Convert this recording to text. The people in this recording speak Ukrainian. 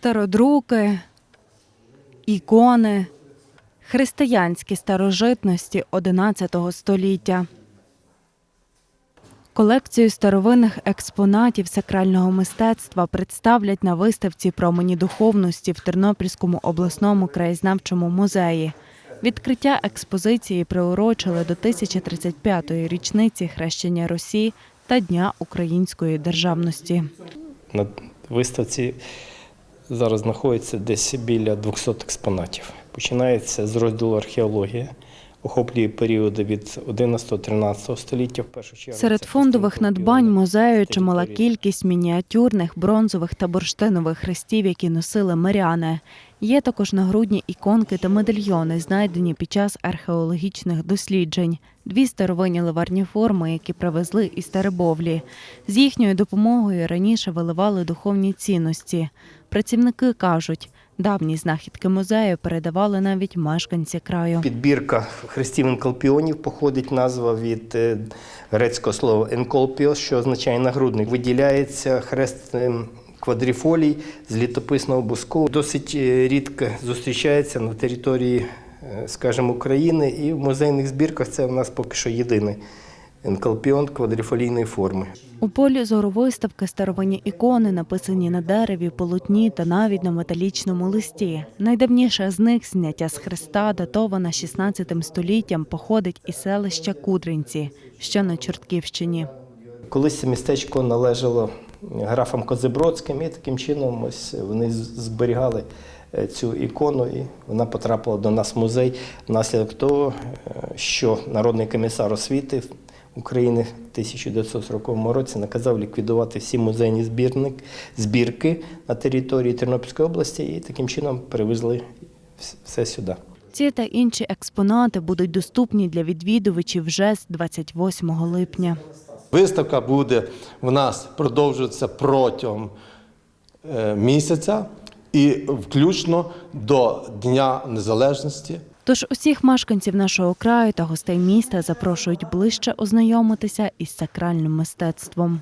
Стародруки, ікони, християнські старожитності XI століття. Колекцію старовинних експонатів сакрального мистецтва представлять на виставці промені духовності в Тернопільському обласному краєзнавчому музеї. Відкриття експозиції приурочили до 1035-ї річниці хрещення Росії та Дня української державності. На виставці зараз знаходиться десь біля 200 експонатів. Починається з розділу археологія, охоплює періоди від 11-13 століття. В першу чергу Серед фондових надбань музею чимала кількість мініатюрних, бронзових та бурштинових хрестів, які носили миряни. Є також нагрудні іконки та медальйони, знайдені під час археологічних досліджень. Дві старовинні ливарні форми, які привезли із Теребовлі. З їхньою допомогою раніше виливали духовні цінності. Працівники кажуть, давні знахідки музею передавали навіть мешканці краю. Підбірка хрестів енколпіонів походить назва від е, грецького слова енколпіос, що означає нагрудник. Виділяється хрест е, квадріфолій з літописного буску. Досить е, рідко зустрічається на території, е, скажімо, України, і в музейних збірках це в нас поки що єдиний енколпіон квадріфолійної форми. У полі зору виставки старовинні ікони, написані на дереві, полотні та навіть на металічному листі. Найдавніше з них зняття з хреста, датована 16 століттям, походить із селища Кудринці, що на Чортківщині. Колись це містечко належало графам Козебродським, і таким чином ось вони зберігали е, цю ікону, і вона потрапила до нас в музей внаслідок того, е, що народний комісар освіти України в 1940 році наказав ліквідувати всі музейні збірник, збірки на території Тернопільської області і таким чином перевезли все сюди. Ці та інші експонати будуть доступні для відвідувачів вже з 28 липня. Виставка буде в нас продовжуватися протягом е, місяця і включно до Дня Незалежності. Тож усіх мешканців нашого краю та гостей міста запрошують ближче ознайомитися із сакральним мистецтвом.